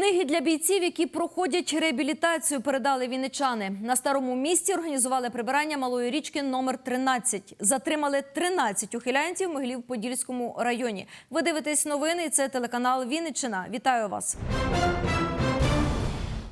Книги для бійців, які проходять реабілітацію, передали вінничани. На старому місці організували прибирання малої річки номер 13. Затримали 13 ухилянтів в Могилів-Подільському районі. Ви дивитесь новини. Це телеканал Вінниччина. Вітаю вас.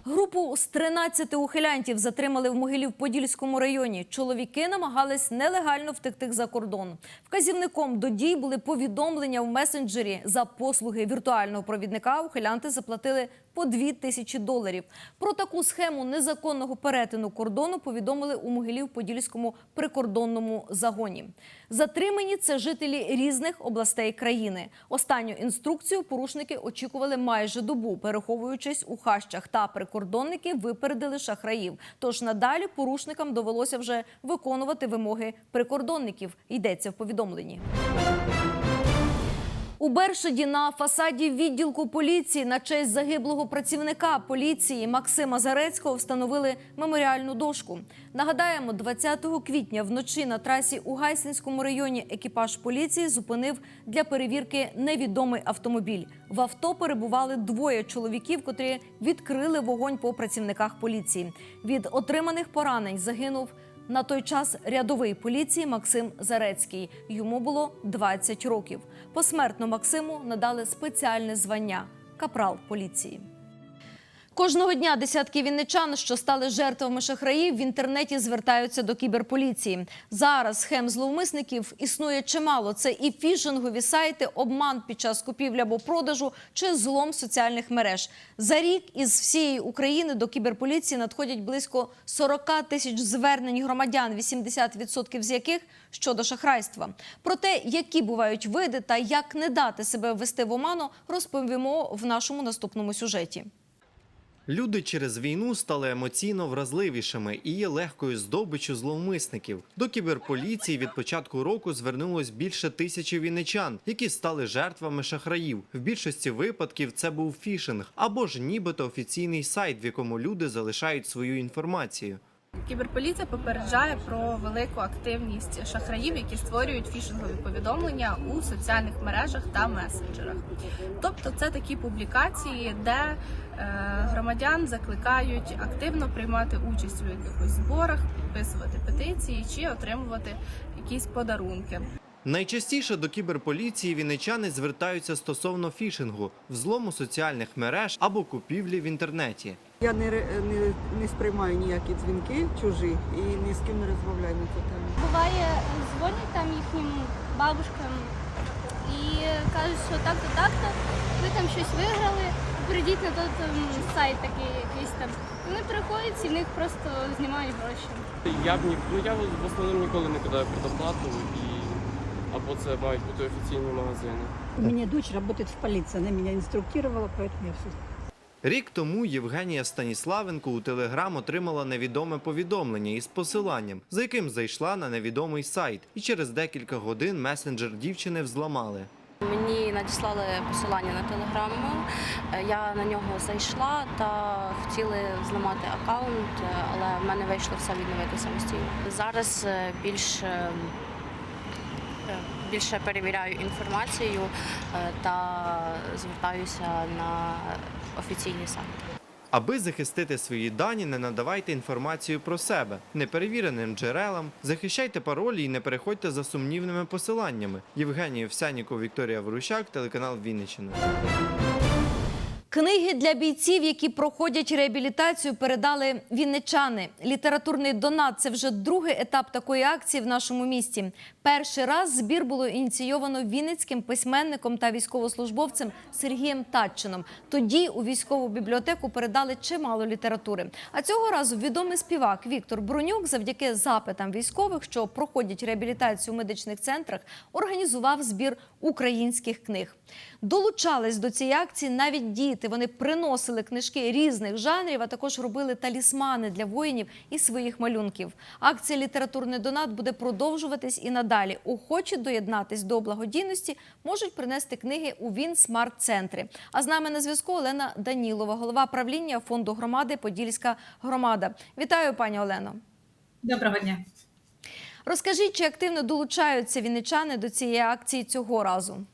Групу з 13 ухилянтів затримали в Могилів-Подільському районі. Чоловіки намагались нелегально втекти за кордон. Вказівником до дій були повідомлення в месенджері. За послуги віртуального провідника ухилянти заплатили по 2 тисячі доларів. Про таку схему незаконного перетину кордону повідомили у Могилів-Подільському прикордонному загоні. Затримані це жителі різних областей країни. Останню інструкцію порушники очікували майже добу, переховуючись у хащах. Та прикордонники випередили шахраїв. Тож надалі порушникам довелося вже виконувати вимоги прикордонників. Йдеться в повідомленні. У Бершаді на фасаді відділку поліції на честь загиблого працівника поліції Максима Зарецького встановили меморіальну дошку. Нагадаємо, 20 квітня вночі на трасі у Гайсинському районі екіпаж поліції зупинив для перевірки невідомий автомобіль. В авто перебували двоє чоловіків, котрі відкрили вогонь по працівниках поліції. Від отриманих поранень загинув на той час рядовий поліції Максим Зарецький. Йому було 20 років. Посмертно Максиму надали спеціальне звання капрал поліції. Кожного дня десятки вінничан, що стали жертвами шахраїв, в інтернеті звертаються до кіберполіції. Зараз схем зловмисників існує чимало. Це і фішингові сайти, обман під час купівлі або продажу чи злом соціальних мереж. За рік із всієї України до кіберполіції надходять близько 40 тисяч звернень громадян, 80% з яких щодо шахрайства. Про те, які бувають види та як не дати себе ввести в оману, розповімо в нашому наступному сюжеті. Люди через війну стали емоційно вразливішими і є легкою здобичю зловмисників. До кіберполіції від початку року звернулось більше тисячі вінничан, які стали жертвами шахраїв. В більшості випадків це був фішинг або ж нібито офіційний сайт, в якому люди залишають свою інформацію. Кіберполіція попереджає про велику активність шахраїв, які створюють фішингові повідомлення у соціальних мережах та месенджерах. Тобто, це такі публікації, де е, громадян закликають активно приймати участь у якихось зборах, підписувати петиції чи отримувати якісь подарунки. Найчастіше до кіберполіції вінничани звертаються стосовно фішингу, взлому соціальних мереж або купівлі в інтернеті. Я не, ре- не, не сприймаю ніякі дзвінки чужі і ні з ким не розмовляю на цю тему. Буває, дзвонять там їхнім бабушкам і кажуть, що так-то, так-то, ви там щось виграли, прийдіть на той там, сайт такий якийсь там. Вони приходять і в них просто знімають гроші. Я б ні, ну я в основному ніколи не кидаю предоплату і або це мають бути офіційні магазини. У меня дочь работает в полиции, она меня инструктировала, поэтому я все Рік тому Євгенія Станіславенко у Телеграм отримала невідоме повідомлення із посиланням, за яким зайшла на невідомий сайт, і через декілька годин месенджер дівчини взламали. Мені надіслали посилання на телеграму. Е, Я на нього зайшла та хотіли зламати аккаунт, е, але в мене вийшло все відновити самостійно. Зараз е, більш е, е, більше перевіряю інформацію е, та звертаюся на офіційні сайти. Аби захистити свої дані, не надавайте інформацію про себе неперевіреним джерелам, захищайте паролі і не переходьте за сумнівними посиланнями. Євгенія Овсяніков, Вікторія Ворущак, телеканал Вінниччина. Книги для бійців, які проходять реабілітацію, передали вінничани. Літературний донат це вже другий етап такої акції в нашому місті. Перший раз збір було ініційовано вінницьким письменником та військовослужбовцем Сергієм Татчином. Тоді у військову бібліотеку передали чимало літератури. А цього разу відомий співак Віктор Брунюк, завдяки запитам військових, що проходять реабілітацію у медичних центрах, організував збір українських книг. Долучались до цієї акції навіть діти. Вони приносили книжки різних жанрів, а також робили талісмани для воїнів і своїх малюнків. Акція Літературний донат буде продовжуватись і надалі. Охочі доєднатись до благодійності можуть принести книги у Він Смарт центри. А з нами на зв'язку Олена Данілова, голова правління фонду громади Подільська громада. Вітаю, пані Олено. Доброго дня. Розкажіть, чи активно долучаються вінничани до цієї акції цього разу?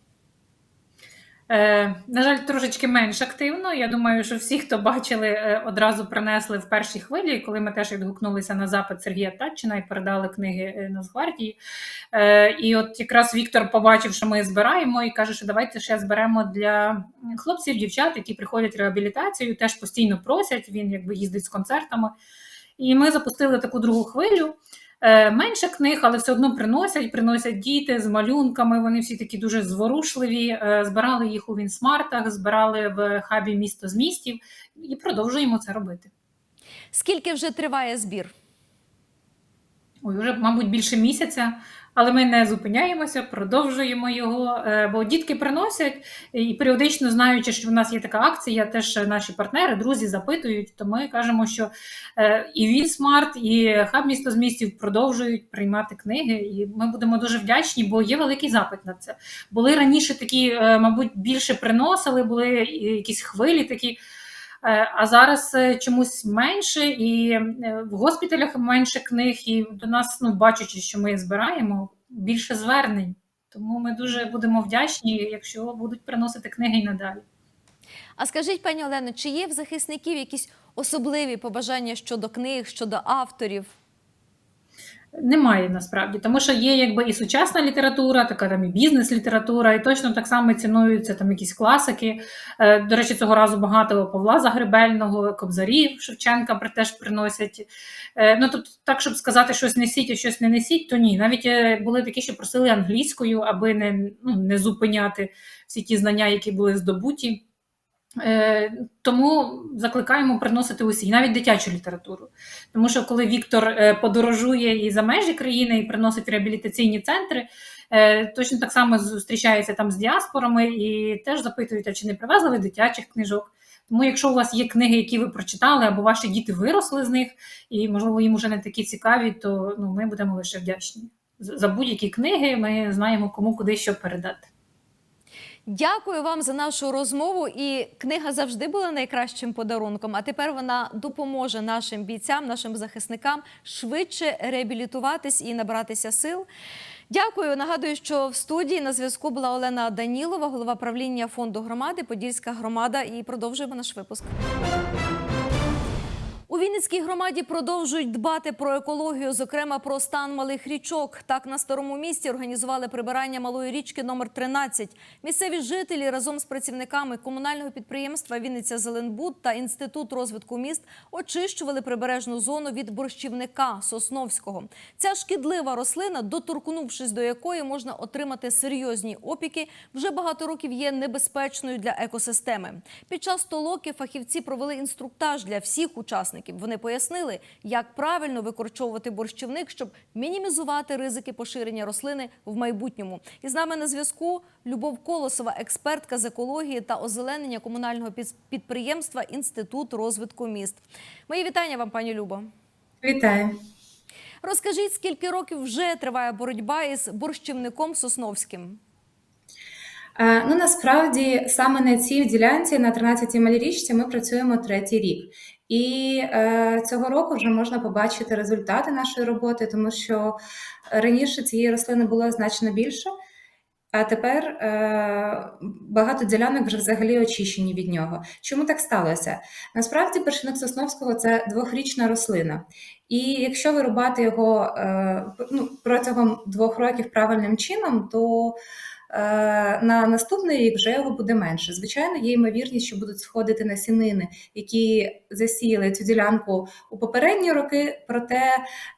Е, на жаль, трошечки менш активно. Я думаю, що всі, хто бачили, е, одразу принесли в першій хвилі, коли ми теж відгукнулися на запит Сергія Татчина і передали книги е, Нацгвардії. Е, і от якраз Віктор побачив, що ми збираємо, і каже, що давайте ще зберемо для хлопців, дівчат, які приходять реабілітацію, теж постійно просять. Він якби їздить з концертами. І ми запустили таку другу хвилю. Е, Менше книг, але все одно приносять, приносять діти з малюнками. Вони всі такі дуже зворушливі. Е, Збирали їх у Вінсмартах, збирали в хабі місто з містів і продовжуємо це робити. Скільки вже триває збір? Ой, вже, мабуть, більше місяця, але ми не зупиняємося, продовжуємо його. е, Бо дітки приносять і періодично знаючи, що в нас є така акція, теж наші партнери, друзі запитують. То ми кажемо, що е, і Вінсмарт, і хаб місто з містів продовжують приймати книги. І ми будемо дуже вдячні, бо є великий запит на це. Були раніше такі, е, мабуть, більше приносили, були якісь хвилі такі. Е, А зараз е, чомусь менше, і е, в госпіталях менше книг, і до нас, ну бачачи, що ми збираємо, більше звернень. Тому ми дуже будемо вдячні, якщо будуть приносити книги й надалі. А скажіть, пані Олено, чи є в захисників якісь особливі побажання щодо книг, щодо авторів? Немає насправді, тому що є якби і сучасна література, така там і бізнес-література, і точно так само цінуються там якісь класики. Е, До речі, цього разу багато Павла Загребельного, Кобзарів Шевченка теж приносять. Е, Ну тобто, так, щоб сказати, щось несіть, а щось не несіть, то ні. Навіть е, були такі, що просили англійською, аби не, ну, не зупиняти всі ті знання, які були здобуті. Е, Тому закликаємо приносити усі, навіть дитячу літературу. Тому що коли Віктор е, подорожує і за межі країни і приносить реабілітаційні центри, е, точно так само зустрічається там з діаспорами і теж запитують, а чи не привезли ви дитячих книжок. Тому, якщо у вас є книги, які ви прочитали, або ваші діти виросли з них, і можливо їм уже не такі цікаві, то ну, ми будемо лише вдячні. За будь-які книги ми знаємо, кому куди що передати. Дякую вам за нашу розмову. І книга завжди була найкращим подарунком. А тепер вона допоможе нашим бійцям, нашим захисникам швидше реабілітуватись і набратися сил. Дякую. Нагадую, що в студії на зв'язку була Олена Данілова, голова правління фонду громади, Подільська громада. І продовжуємо наш випуск. У Вінницькій громаді продовжують дбати про екологію, зокрема про стан малих річок. Так на старому місті організували прибирання малої річки номер 13. Місцеві жителі разом з працівниками комунального підприємства Вінниця Зеленбуд та інститут розвитку міст очищували прибережну зону від борщівника Сосновського. Ця шкідлива рослина, доторкнувшись до якої можна отримати серйозні опіки, вже багато років є небезпечною для екосистеми. Під час толоки фахівці провели інструктаж для всіх учасників. Вони пояснили, як правильно викорчовувати борщівник, щоб мінімізувати ризики поширення рослини в майбутньому. І з нами на зв'язку Любов Колосова, експертка з екології та озеленення комунального під- підприємства Інститут розвитку міст. Мої вітання вам, пані Любо. Вітаю. Розкажіть, скільки років вже триває боротьба із борщівником Сосновським? Е, Ну насправді саме на цій ділянці на 13-й малірічці ми працюємо третій рік. І е, цього року вже можна побачити результати нашої роботи, тому що раніше цієї рослини було значно більше, а тепер е, багато ділянок вже взагалі очищені від нього. Чому так сталося? Насправді першиник Сосновського це двохрічна рослина. І якщо вирубати його е, ну, протягом двох років правильним чином, то на наступний рік вже його буде менше. Звичайно, є ймовірність, що будуть сходити насінини, які засіяли цю ділянку у попередні роки. Проте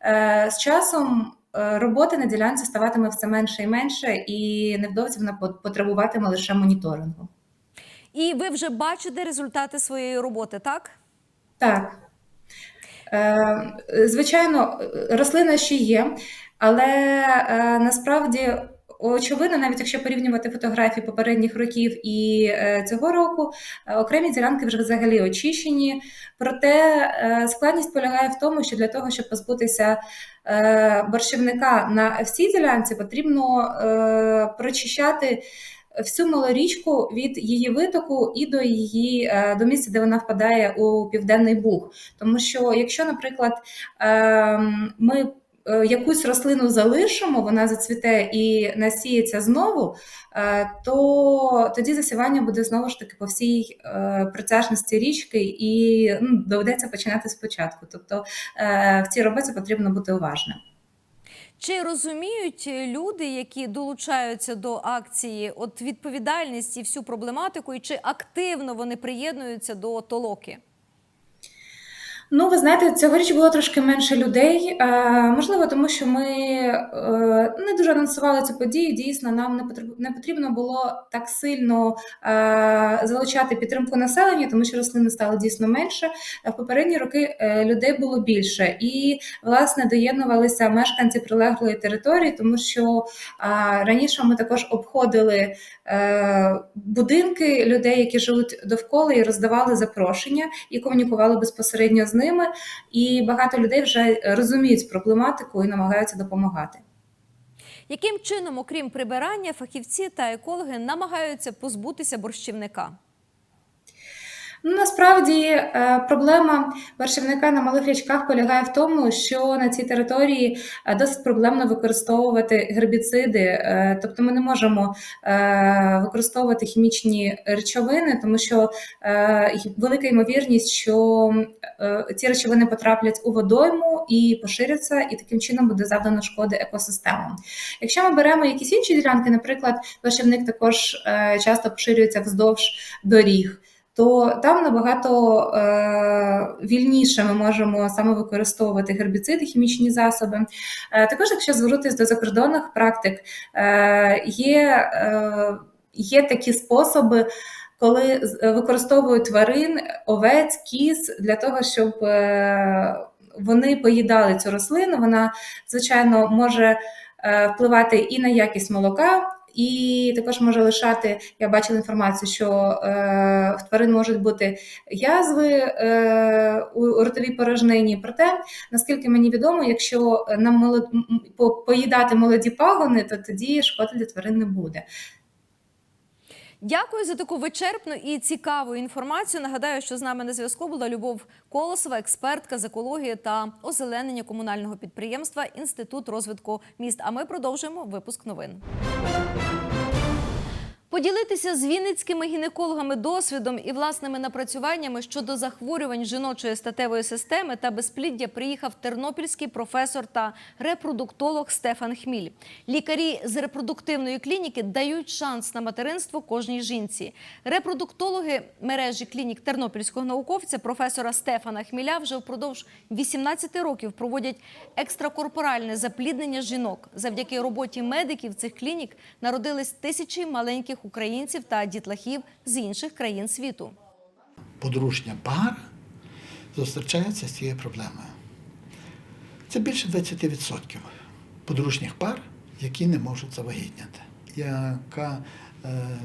е, з часом е, роботи на ділянці ставатиме все менше і менше, і невдовзі вона потребуватиме лише моніторингу. І ви вже бачите результати своєї роботи, так? Так. Е, Звичайно, рослина ще є, але е, насправді очевидно, навіть якщо порівнювати фотографії попередніх років і е, цього року, е, окремі ділянки вже взагалі очищені. Проте е, складність полягає в тому, що для того, щоб позбутися борщівника на всій ділянці, потрібно прочищати всю малорічку від її витоку і до її до місця, де вона впадає у південний буг. Тому що, якщо, наприклад, ем, ми якусь рослину залишимо, вона зацвіте і насіється знову, е, то тоді засівання буде знову ж таки по всій е, прицяжності річки, і ну, доведеться починати спочатку. Тобто е, в цій роботі потрібно бути уважним. Чи розуміють люди, які долучаються до акції, от відповідальність і всю проблематику, і чи активно вони приєднуються до толоки? Ну, ви знаєте, цьогоріч було трошки менше людей. Е, можливо, тому що ми е, не дуже анонсували цю подію. Дійсно, нам не потрібно, було так сильно е, залучати підтримку населення, тому що рослини стало дійсно менше. В попередні роки людей було більше, і власне доєднувалися мешканці прилеглої території, тому що раніше ми також обходили будинки людей, які живуть довкола, і роздавали запрошення і комунікували безпосередньо з ними. І багато людей вже розуміють проблематику і намагаються допомагати. Яким чином, окрім прибирання, фахівці та екологи намагаються позбутися борщівника? Ну, насправді е, проблема борщівника на малих річках полягає в тому, що на цій території е, досить проблемно використовувати гербіциди, Е, тобто ми не можемо використовувати хімічні речовини, тому що велика ймовірність, що ці речовини потраплять у водойму і поширяться, і таким чином буде завдано шкоди екосистемам. Якщо ми беремо якісь інші ділянки, наприклад, борщівник також часто поширюється вздовж доріг то там набагато е, вільніше ми можемо саме використовувати гербіциди, хімічні засоби. Е, також, якщо звернутися до закордонних практик, е, є, е, такі способи. Коли використовують тварин, овець, кіз для того, щоб е, вони поїдали цю рослину, вона звичайно може е, впливати і на якість молока, і також може лишати. Я бачила інформацію, що е, в тварин можуть бути язви е, у ротовій порожнині. Проте, наскільки мені відомо, якщо нам молод... поїдати молоді пагони, то тоді шкоди для тварин не буде. Дякую за таку вичерпну і цікаву інформацію. Нагадаю, що з нами на зв'язку була Любов Колосова, експертка з екології та озеленення комунального підприємства Інститут розвитку міст. А ми продовжуємо випуск новин. Поділитися з вінницькими гінекологами досвідом і власними напрацюваннями щодо захворювань жіночої статевої системи та безпліддя приїхав тернопільський професор та репродуктолог Стефан Хміль. Лікарі з репродуктивної клініки дають шанс на материнство кожній жінці. Репродуктологи мережі клінік тернопільського науковця професора Стефана Хміля вже впродовж 18 років проводять екстракорпоральне запліднення жінок. Завдяки роботі медиків цих клінік народились тисячі маленьких українців та дітлахів з інших країн світу. подружня пара зустрічається з цією проблемою. Це більше 20% подружніх пар, які не можуть завагітняти. Яка е,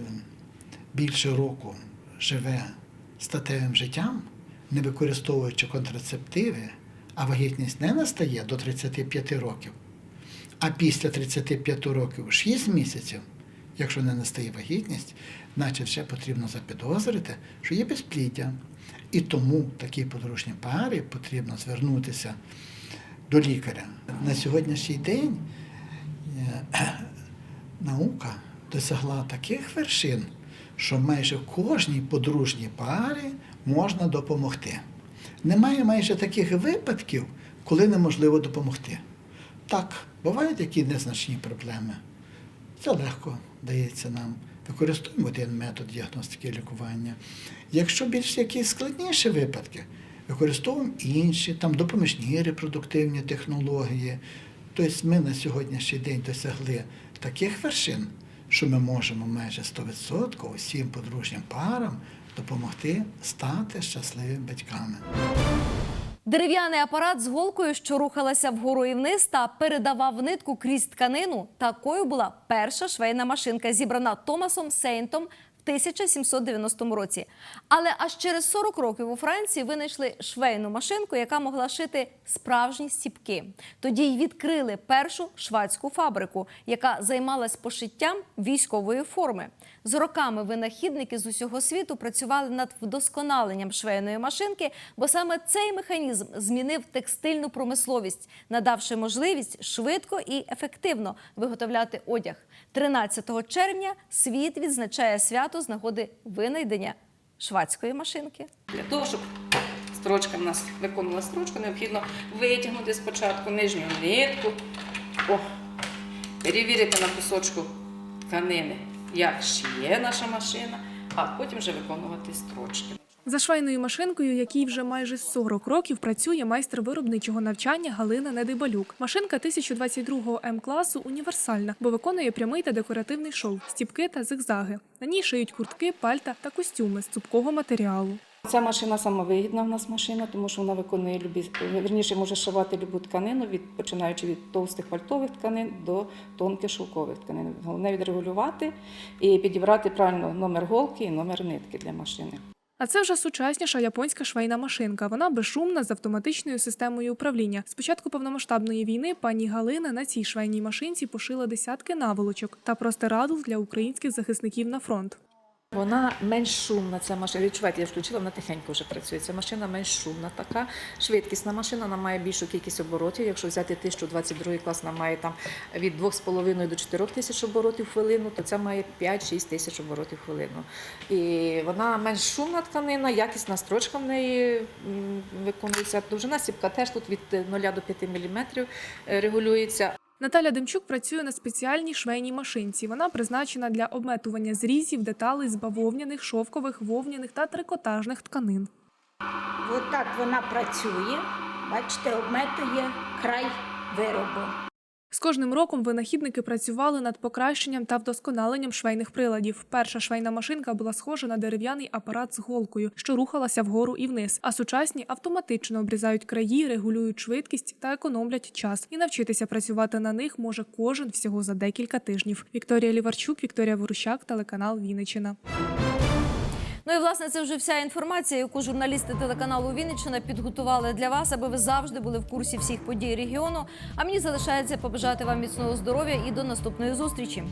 більше року живе статевим життям, не використовуючи контрацептиви, а вагітність не настає до 35 років, а після 35 років 6 місяців, якщо не настає вагітність, значить вже потрібно запідозрити, що є безпліддя. І тому такій подружній парі потрібно звернутися до лікаря. На сьогоднішній день е, наука досягла таких вершин, що майже кожній подружній парі можна допомогти. Немає майже таких випадків, коли неможливо допомогти. Так, бувають які незначні проблеми. Це легко дається нам. Використовуємо один метод діагностики і лікування. Якщо більш якісь складніші випадки, використовуємо інші, там допоміжні репродуктивні технології. Тобто ми на сьогоднішній день досягли таких вершин, що ми можемо майже 100% усім подружнім парам допомогти стати щасливими батьками. Дерев'яний апарат з голкою, що рухалася вгору і вниз та передавав нитку крізь тканину. Такою була перша швейна машинка, зібрана Томасом Сейнтом 1790 році. Але аж через 40 років у Франції винайшли швейну машинку, яка могла шити справжні стіпки. Тоді й відкрили першу швадську фабрику, яка займалась пошиттям військової форми. З роками винахідники з усього світу працювали над вдосконаленням швейної машинки, бо саме цей механізм змінив текстильну промисловість, надавши можливість швидко і ефективно виготовляти одяг. 13 червня світ відзначає свято з нагоди винайдення швадської машинки. Для того, щоб строчка в нас виконувала строчку, необхідно витягнути спочатку нижню нитку, о, перевірити на кусочку тканини, як шиє наша машина, а потім вже виконувати строчки. За швейною машинкою, якій вже майже 40 років працює майстер виробничого навчання Галина Недибалюк. Машинка 1022 М-класу універсальна, бо виконує прямий та декоративний шов, стіпки та зигзаги. На ній шиють куртки, пальта та костюми з цупкого матеріалу. Ця машина самовигідна в нас машина, тому що вона виконує любі, верніше може шивати любу тканину, від, починаючи від товстих пальтових тканин до тонких шовкових тканин. Головне відрегулювати і підібрати правильно номер голки і номер нитки для машини. А це вже сучасніша японська швейна машинка. Вона безшумна з автоматичною системою управління. З початку повномасштабної війни пані Галина на цій швейній машинці пошила десятки наволочок та простирадл для українських захисників на фронт. Вона менш шумна, ця машина. Відчуваєте, я включила, вона тихенько вже працює. Ця машина менш шумна така. Швидкісна машина, вона має більшу кількість оборотів. Якщо взяти 1022 клас, вона має там від 2,5 до 4 тисяч оборотів хвилину, то ця має 5-6 тисяч оборотів хвилину. І вона менш шумна тканина, якісна строчка в неї виконується. Довжина сіпка теж тут від 0 до 5 мм регулюється. Наталя Демчук працює на спеціальній швейній машинці. Вона призначена для обметування зрізів, деталей з бавовняних, шовкових, вовняних та трикотажних тканин. Отак вона працює. Бачите, обметує край виробу. З кожним роком винахідники працювали над покращенням та вдосконаленням швейних приладів. Перша швейна машинка була схожа на дерев'яний апарат з голкою, що рухалася вгору і вниз. А сучасні автоматично обрізають краї, регулюють швидкість та економлять час. І навчитися працювати на них може кожен всього за декілька тижнів. Вікторія Ліварчук, Вікторія Ворущак, телеканал Вінниччина. Ну і власне це вже вся інформація, яку журналісти телеканалу Вінниччина підготували для вас, аби ви завжди були в курсі всіх подій регіону. А мені залишається побажати вам міцного здоров'я і до наступної зустрічі.